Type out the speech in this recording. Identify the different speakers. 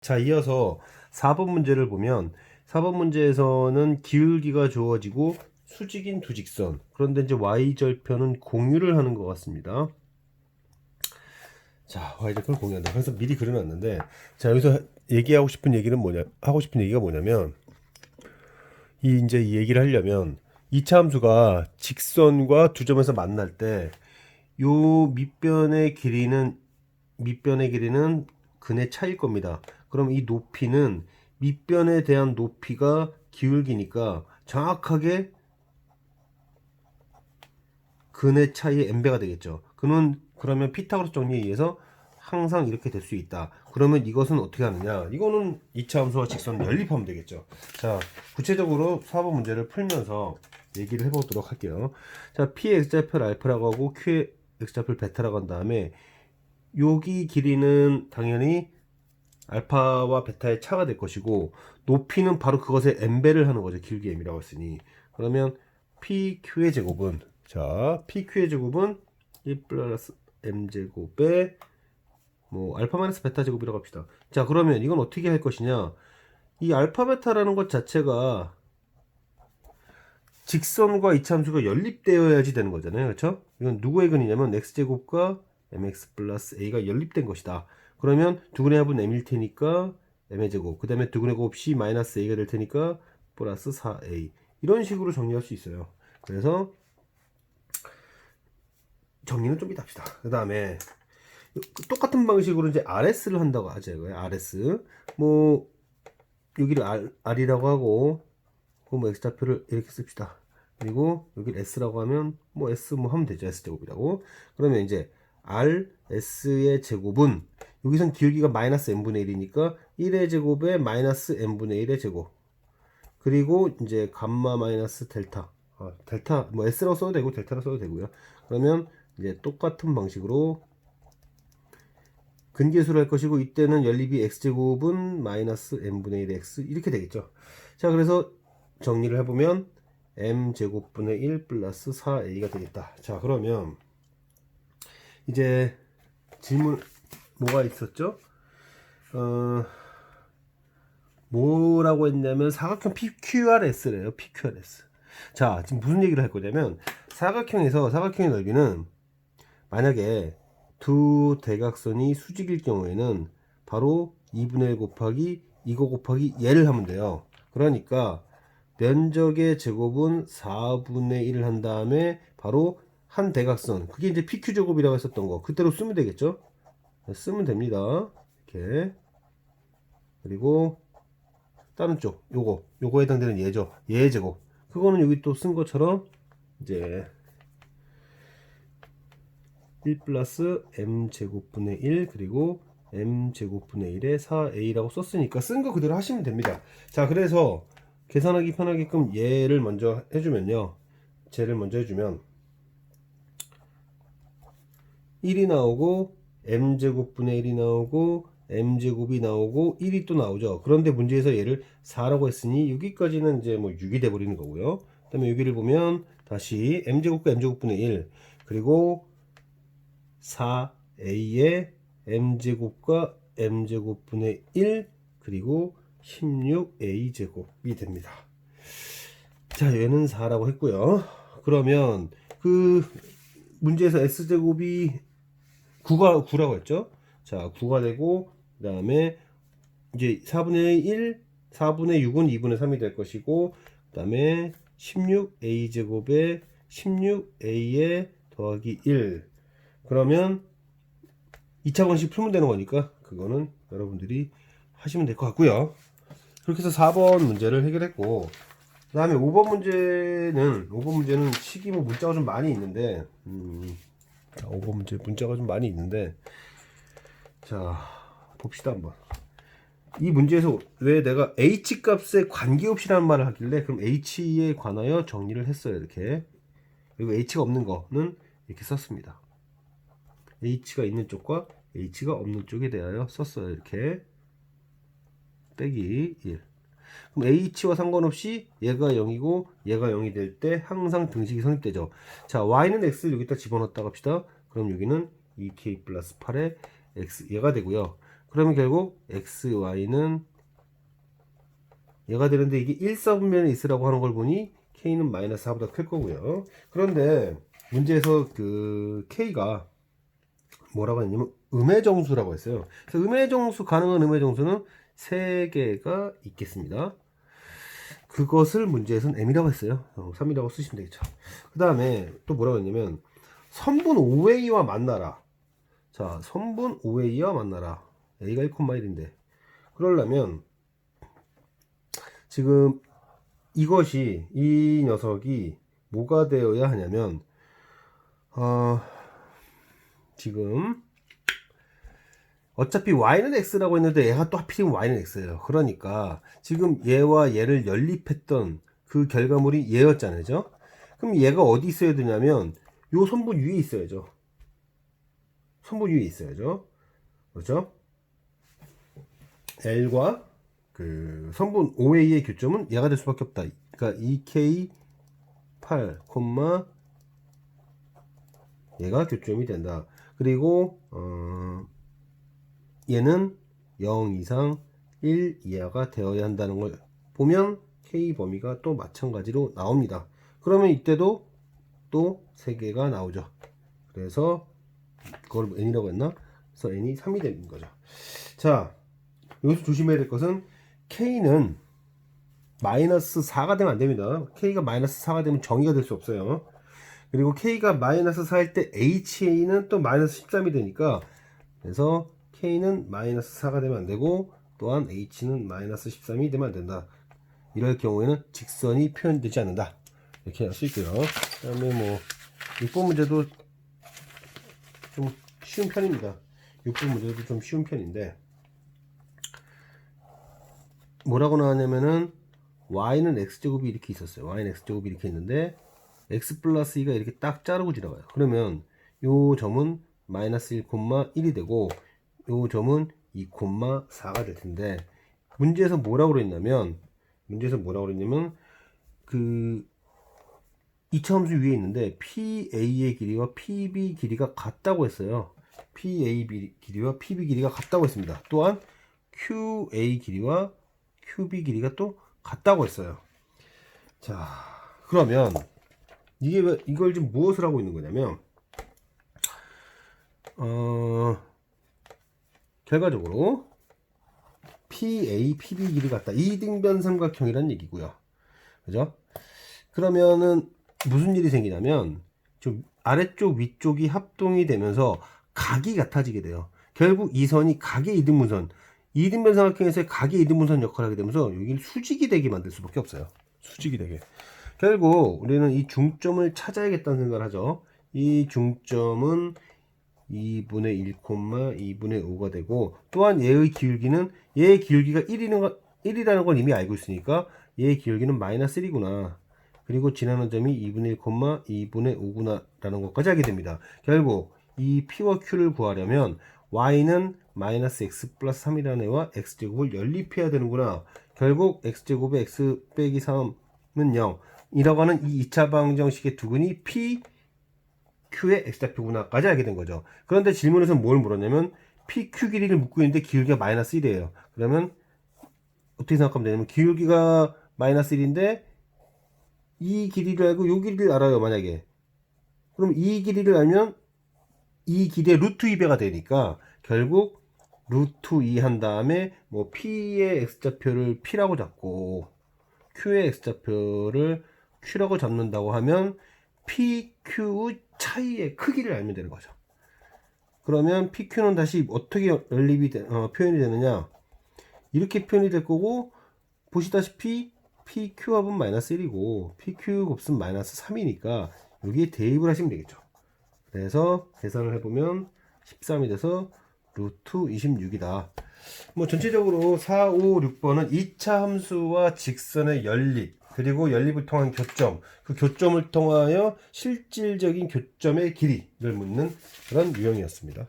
Speaker 1: 자, 이어서 4번 문제를 보면 4번 문제에서는 기울기가 주어지고 수직인 두 직선. 그런데 이제 y절편은 공유를 하는 것 같습니다. 자, y절편 공유한다. 그래서 미리 그려놨는데 자, 여기서 얘기하고 싶은 얘기는 뭐냐? 하고 싶은 얘기가 뭐냐면 이 이제 이 얘기를 하려면 이차 함수가 직선과 두 점에서 만날 때 요 밑변의 길이는 밑변의 길이는 근의 차일 겁니다. 그럼 이 높이는 밑변에 대한 높이가 기울기니까 정확하게 근의 차이의 n배가 되겠죠. 그는 그러면 피타고라스 정리에 의해서 항상 이렇게 될 수 있다. 그러면 이것은 어떻게 하느냐? 이거는 이차 함수와 직선을 연립하면 되겠죠. 자, 구체적으로 4번 문제를 풀면서 얘기를 해보도록 할게요. 자, P의 x좌표 알파라고 하고 Q의 x좌표 베타라고 한 다음에 여기 길이는 당연히 알파와 베타의 차가 될 것이고 높이는 바로 그것의 n배를 하는 거죠. 길기 m이라고 했으니 그러면 PQ의 제곱은 자 PQ의 제곱은 1 플러스 m제곱에 뭐 알파 마이너스 베타 제곱이라고 합시다. 자 그러면 이건 어떻게 할 것이냐 이 알파 베타라는 것 자체가 직선과 이차함수가 연립되어야지 되는 거잖아요. 그렇죠? 이건 누구의 근이냐면 x제곱과 mx 플러스 a가 연립된 것이다. 그러면 두근의 합은 m일 테니까 m의 제곱. 그 다음에 두근의 곱 c 마이너스 a가 될 테니까 플러스 4a. 이런 식으로 정리할 수 있어요. 그래서 정리는 좀 이따 합시다. 그 다음에 똑같은 방식으로 이제 RS를 한다고 하죠. 이거예요. RS. 뭐 여기를 R, R이라고 하고 그뭐 X좌표를 이렇게 씁시다. 그리고 여기를 S라고 하면 뭐 S 뭐 하면 되죠. S제곱이라고. 그러면 이제 R, S의 제곱은 여기선 기울기가 마이너스 n분의 1이니까 1의 제곱에 마이너스 n분의 1의 제곱. 그리고 이제 감마 마이너스 델타. 아, 델타 뭐 S라고 써도 되고 델타라고 써도 되고요. 그러면 이제 똑같은 방식으로 근계수를 할 것이고 이때는 연립이 x제곱은 마이너스 n분의 1 x 이렇게 되겠죠. 자 그래서 정리를 해보면 m제곱분의 1 플러스 4a가 되겠다. 자 그러면 이제 질문 뭐가 있었죠? 어 뭐라고 했냐면 사각형 PQRS래요. PQRS. 자 지금 무슨 얘기를 할 거냐면 사각형에서 사각형의 넓이는 만약에 두 대각선이 수직일 경우에는 바로 2분의 1 곱하기 이거 곱하기 얘를 하면 돼요. 그러니까 면적의 제곱은 4분의 1을 한 다음에 바로 한 대각선 그게 이제 PQ 제곱이라고 했었던 거 그대로 쓰면 되겠죠? 네, 쓰면 됩니다. 이렇게 그리고 다른 쪽 요거 요거에 해당되는 얘죠. 얘 제곱 그거는 여기 또 쓴 것처럼 이제 1 플러스 m 제곱분의 1 그리고 m 제곱분의 1에 4a라고 썼으니까 쓴 거 그대로 하시면 됩니다. 자 그래서 계산하기 편하게끔 얘를 먼저 해주면요. 쟤를 먼저 해주면 1이 나오고 m 제곱분의 1이 나오고 m 제곱이 나오고 1이 또 나오죠. 그런데 문제에서 얘를 4라고 했으니 여기까지는 이제 뭐 6이 돼 버리는 거고요. 그 다음에 여기를 보면 다시 m 제곱과 m 제곱분의 1 그리고 4a의 m제곱과 m제곱분의 1 그리고 16a제곱이 됩니다. 자 얘는 4라고 했고요. 그러면 그 문제에서 s제곱이 9가 9라고 했죠. 자 9가 되고 그 다음에 이제 4분의 1 4분의 6은 2분의 3이 될 것이고 그 다음에 16a제곱에 16a에 더하기 1 그러면 2차 공식 풀면 되는 거니까 그거는 여러분들이 하시면 될 것 같고요. 그렇게 해서 4번 문제를 해결했고 그 다음에 5번 문제는 5번 문제는 시기 뭐 문자가 좀 많이 있는데 음, 자, 5번 문제 문자가 좀 많이 있는데 자 봅시다 한번 이 문제에서 왜 내가 h 값에 관계없이라는 말을 하길래 그럼 h에 관하여 정리를 했어요 이렇게 그리고 h가 없는 거는 이렇게 썼습니다 h가 있는 쪽과 h가 없는 쪽에 대하여 썼어요. 이렇게 빼기 1. 그럼 h와 상관없이 얘가 0이고 얘가 0이 될 때 항상 등식이 성립되죠. 자, y는 x를 여기다 집어넣었다 합시다. 그럼 여기는 2k 플러스 8의 x 얘가 되고요. 그러면 결국 x, y는 얘가 되는데 이게 1사분면에 있으라고 하는 걸 보니 k는 마이너스 4보다 클 거고요. 그런데 문제에서 그 k가 뭐라고 했냐면 음의 정수라고 했어요. 그래서 음의 정수 가능한 음의 정수는 3개가 있겠습니다. 그것을 문제에서는 m이라고 했어요. 어, 3이라고 쓰시면 되겠죠. 그 다음에 또 뭐라고 했냐면 선분 5a와 만나라. 자, 선분 5a와 만나라. a가 1,1인데 그러려면 지금 이것이 이 녀석이 뭐가 되어야 하냐면 어, 지금 어차피 y는 x라고 했는데 얘가 또 하필이면 y는 x예요. 그러니까 지금 얘와 얘를 연립했던 그 결과물이 얘였잖아요. 그죠? 그럼 얘가 어디 있어야 되냐면 요 선분 위에 있어야죠. 선분 위에 있어야죠. 그렇죠? L과 그 선분 OA의 교점은 얘가 될 수밖에 없다. 그러니까 EK 8, 얘가 교점이 된다. 그리고 어, 얘는 0 이상 1 이하가 되어야 한다는 걸 보면 K 범위가 또 마찬가지로 나옵니다. 그러면 이때도 또 3개가 나오죠. 그래서 그걸 n이라고 했나? 그래서 n이 3이 되는 거죠. 자, 여기서 조심해야 될 것은 k는 마이너스 4가 되면 안 됩니다. k가 마이너스 4가 되면 정의가 될 수 없어요. 그리고 k가 마이너스 4일 때 ha는 또 마이너스 13이 되니까 그래서 k는 마이너스 4가 되면 안 되고 또한 h는 마이너스 13이 되면 안 된다. 이럴 경우에는 직선이 표현되지 않는다. 이렇게 할 수 있고요. 그 다음에 뭐 6번 문제도 좀 쉬운 편입니다. 6번 문제도 좀 쉬운 편인데 뭐라고 나왔냐면은 y는 x제곱이 이렇게 있었어요. y는 x제곱이 이렇게 있는데 x 플러스 2가 이렇게 딱 자르고 지나가요. 그러면 요 점은 마이너스 1, 1이 되고 요 점은 2, 4가 될 텐데 문제에서 뭐라고 그랬냐면 문제에서 뭐라고 그랬냐면 그 이차함수 위에 있는데 PA의 길이와 PB 길이가 같다고 했어요. PA 길이와 PB 길이가 같다고 했습니다. 또한 QA 길이와 QB 길이가 또 같다고 했어요. 자, 그러면 이게 왜- 이걸 지금 무엇을 하고 있는 거냐면 어 결과적으로 PA, PB 길이 같다. 이등변 삼각형이란 얘기고요. 그죠? 그러면은 무슨 일이 생기냐면 좀 아래쪽 위쪽이 합동이 되면서 각이 같아지게 돼요. 결국 이 선이 각의 이등분선, 이등변 삼각형에서의 각의 이등분선 역할을 하게 되면서 여기를 수직이 되게 만들 수밖에 없어요. 수직이 되게. 결국 우리는 이 중점을 찾아야겠다는 생각을 하죠. 이 중점은 2분의 1, 2분의 5가 되고 또한 얘의 기울기는 얘의 기울기가 1이라는, 거, 1이라는 걸 이미 알고 있으니까 얘의 기울기는 마이너스 1이구나. 그리고 지나는 점이 2분의 1, 2분의 5구나 라는 것까지 알게 됩니다. 결국 이 P와 Q를 구하려면 Y는 마이너스 X 플러스 3이라는 애와 X제곱을 연립해야 되는구나. 결국 X제곱의 X 빼기 3은 0. 이라고 하는 이 2차 방정식의 두근이 P, Q의 X좌표구나까지 알게 된 거죠. 그런데 질문에서 뭘 물었냐면 PQ 길이를 묻고 있는데 기울기가 마이너스 1이에요. 그러면 어떻게 생각하면 되냐면 기울기가 마이너스 1인데 이 길이를 알고 이 길이를 알아요 만약에 그럼 이 길이를 알면 이 길이의 루트 2배가 되니까 결국 루트 2 한 다음에 뭐 P의 X좌표를 P라고 잡고 Q의 X좌표를 Q라고 잡는다고 하면 PQ 차이의 크기를 알면 되는 거죠. 그러면 PQ는 다시 어떻게 연립이 되, 어, 표현이 되느냐 이렇게 표현이 될 거고 보시다시피 PQ 합은 마이너스 1이고 PQ 곱은 마이너스 3이니까 여기에 대입을 하시면 되겠죠. 그래서 계산을 해보면 13이 돼서 루트 26이다. 뭐 전체적으로 4, 5, 6번은 2차 함수와 직선의 연립 그리고 연립을 통한 교점 그 교점을 통하여 실질적인 교점의 길이를 묻는 그런 유형이었습니다.